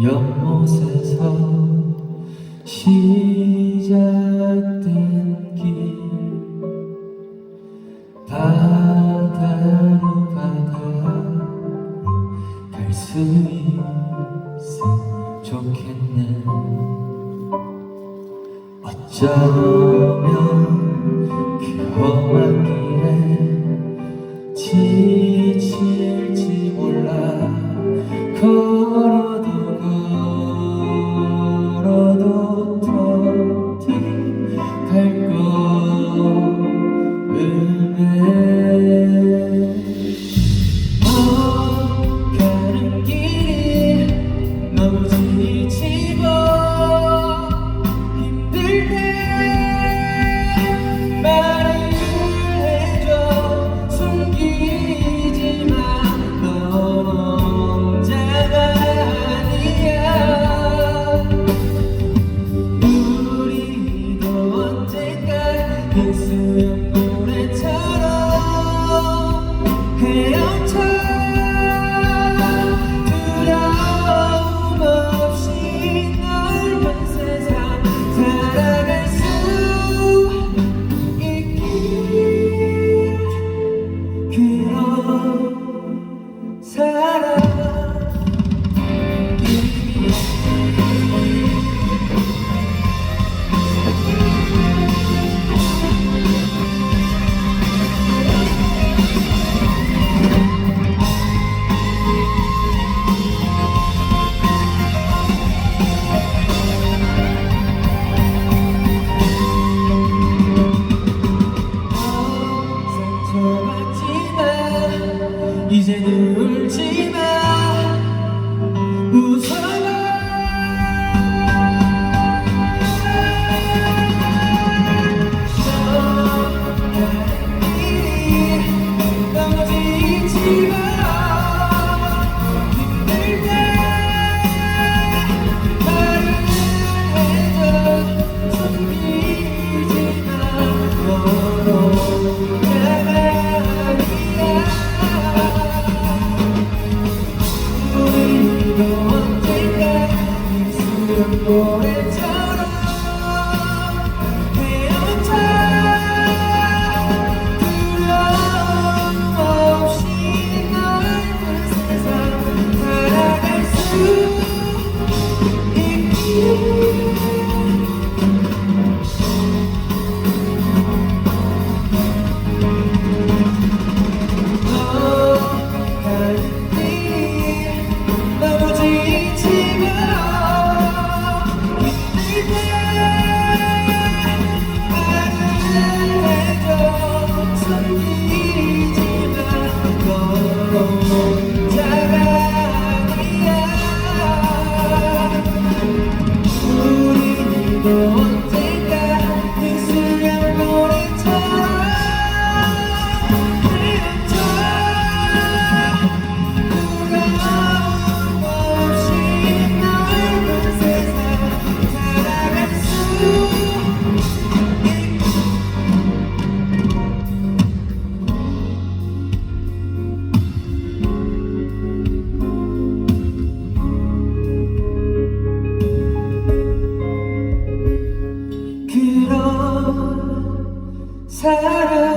연못에서 시작된 길. 바다로 바다로 갈 수 있으면 좋겠네. 어쩌면 그 험한 길에 지칠 and bize Senhor. Oh, 사랑